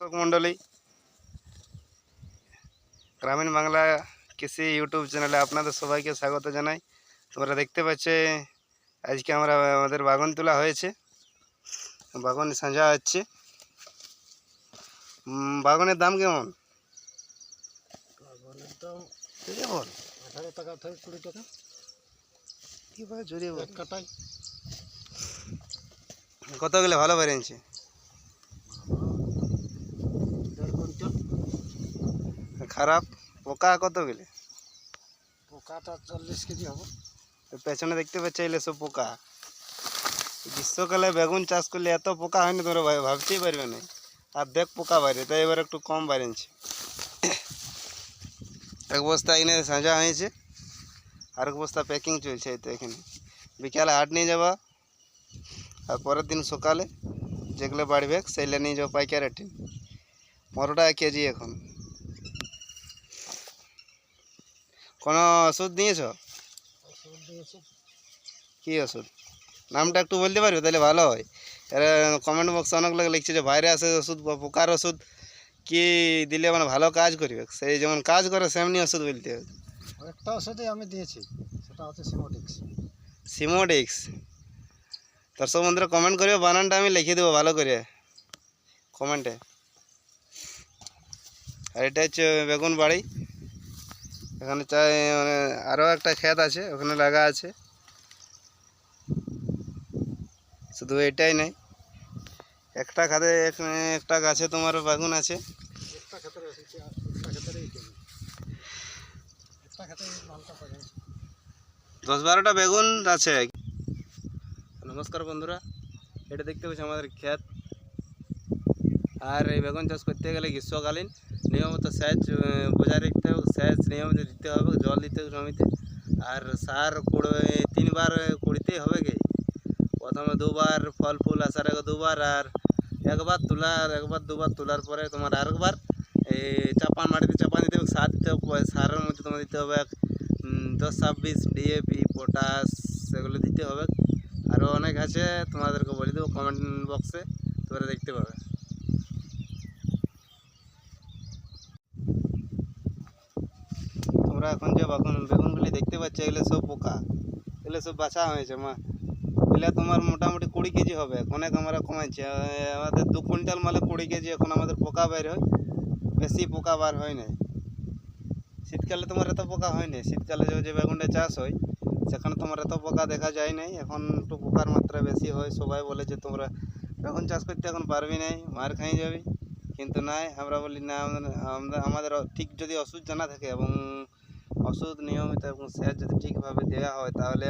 মণ্ডলী গ্রামীণ বাংলা কৃষি ইউটিউব চ্যানেলে আপনাদের সবাইকে স্বাগত জানাই। তোমরা দেখতে পাচ্ছে আজকে আমরা আমাদের বাগান তোলা হয়েছে। বাগান সাঁঝা হচ্ছে। বাগানের দাম কেমন? বল আঠারো টাকা কুড়ি টাকা। কীভাবে জড়িয়ে কাটাই কত গেলে ভালো বেরিয়েছে দেড় কুইন্টাল খারাপ পোকা কত গেলে? পোকাটা চল্লিশ কেজি হবে। তো পেছনে দেখতে পাচ্ছ এলে সব পোকা। গ্রীষ্মকালে বেগুন চাষ করলে এত পোকা হয়নি তোমরা ভাব- ভাবতেই পারবে না। আর দেখ পোকা বাইরে তাই এবার একটু কম বাইরেছে এক বস্তা এনে সাজা হয়েছে। আর এক বস্তা প্যাকিং চলছে এই তো এখানে। বিকালে হাট নিয়ে যাবা আর পরের দিন সকালে যেগুলো বাড়বে সেইগুলো নিয়ে যাব পাইকার রেটে পনেরো টাকা কেজি এখন। কোনো ওষুধ নিয়েছ? কী ওষুধ? নামটা একটু বলতে পারবে তাহলে ভালো হয়। কমেন্ট বক্সে অনেক লোক লিখছে যে ভাইরাসের ওষুধ বা পোকার ওষুধ কি দিলে মানে ভালো কাজ করবে? সেই যেমন কাজ করে সেমনি ওষুধ বলতে হবে। একটা ওষুধই আমি দিয়েছি সেটা হচ্ছে সিমোডিক্স সিমোডিক্স দর্শক বন্ধুরা কমেন্ট করবে বানানটা আমি লিখে দেবো ভালো করে। কমেন্টে আর এটা হচ্ছে বেগুন বাড়ি এখানে চাই মানে আরও একটা ক্ষেত আছে, ওখানে লাগা আছে। শুধু এটাই নেই। একটা খাতে এক- একটা গাছে তোমার বেগুন আছে। দশ বারোটা বেগুন আছে। নমস্কার বন্ধুরা, এটা দেখতে পাচ্ছি আমাদের ক্ষেত। আর এই বেগুন চাষ করতে গেলে গ্রীষ্মকালীন নিয়মিত সেচ বজায় রাখতে হবে। নিয়মিত দিতে হবে, জল দিতে হবে জমিতে। আর সার তিনবার কুড়িতেই হবে কি প্রথমে দুবার, ফল ফুল আসার আগে দুবার, আর একবার তোলার একবার দুবার তোলার পরে তোমার আরেকবার এই চাপান মাটিতে চাপান দিতে হবে, সার দিতে হবে, সারের মধ্যে তোমার দিতে হবে দশ ছাব্বিশ ডিএপি, পটাশ, সেগুলো দিতে হবে। আরও অনেক আছে, তোমাদেরকে বলে দেবো কমেন্ট বক্সে, তোমরা দেখতে পাবে। তোমরা এখন যে বাগুন বেগুনগুলি দেখতে পাচ্ছ, এগুলো সব পোকা। এগুলো সব বাছা হয়েছে, মা। এগুলো তোমার মোটামুটি কুড়ি কেজি হবে, অনেক আমরা কমাইছি। আমাদের দু কুইন্টাল মালে কুড়ি কেজি, এখন আমাদের পোকা বের হয়। বেশি পোকা বার হয় না শীতকালে তোমার এত পোকা হয় না শীতকালে যে বেগুনটা চাষ হয়, সেখানে তোমার এত পোকা দেখা যায় নাই। এখন একটু পোকার মাত্রা বেশি হয়। সবাই বলে যে তোমরা বেগুন চাষ করতে এখন পারবি নাই, মার খাই যাবি। কিন্তু নাই, আমরা বলি না আমাদের ঠিক যদি ওষুধ জানা থাকে এবং ওষুধ নিয়মিত এবং সেচ যদি ঠিকভাবে দেওয়া হয় তাহলে